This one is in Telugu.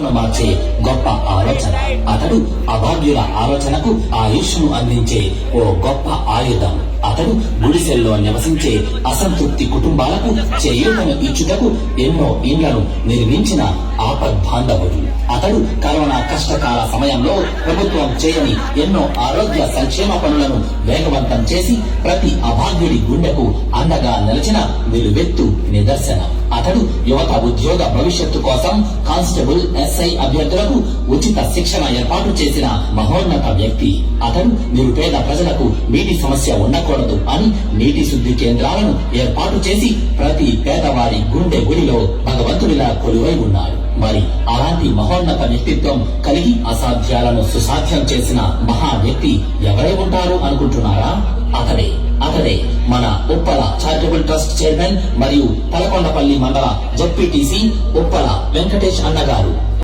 మార్చే గొప్ప ఆలోచన. అతడు అభాగ్యుల ఆలోచనకు ఆయుష్ను అందించే ఓ గొప్ప ఆయుధం. అతడు గుడిసెల్లో నివసించే అసంతృప్తి కుటుంబాలకు చేయూతను ఇచ్చుటకు ఎన్నో ఇండ్లను నిర్మించిన ఆపద్బాంధవుడు. అతడు కరోనా కష్టకాల సమయంలో ప్రభుత్వం చేయని ఎన్నో ఆరోగ్య సంక్షేమ పనులను వేగవంతం చేసి ప్రతి అభాగ్యుడి గుండెకు అండగా నిలిచిన నిలువెత్తు నిదర్శనం. అతడు యువత ఉద్యోగ భవిష్యత్తు కోసం కానిస్టేబుల్ ఎస్ఐ అభ్యర్థులకు ఉచిత శిక్షణ ఏర్పాటు చేసిన మహోన్నత వ్యక్తి. అతడు నిరుపేద ప్రజలకు నీటి సమస్య ఉండకూడదు అని నీటి శుద్ధి కేంద్రాలను ఏర్పాటు చేసి ప్రతి పేదవారి గుండె గుడిలో భగవంతుడిలా కొలువై ఉన్నాడు. మరి అలాంటి మహోన్నత వ్యక్తిత్వం కలిగి అసాధ్యాలను సుసాధ్యం చేసిన మహా వ్యక్తి ఎవరై ఉంటారు అనుకుంటున్నారు? మన ఉప్పల చారిటబుల్ ట్రస్ట్ చైర్మన్ మరియు పలకొండపల్లి మండల జెడ్పీటీసీ ఉప్పల వెంకటేష్ అన్నగారు.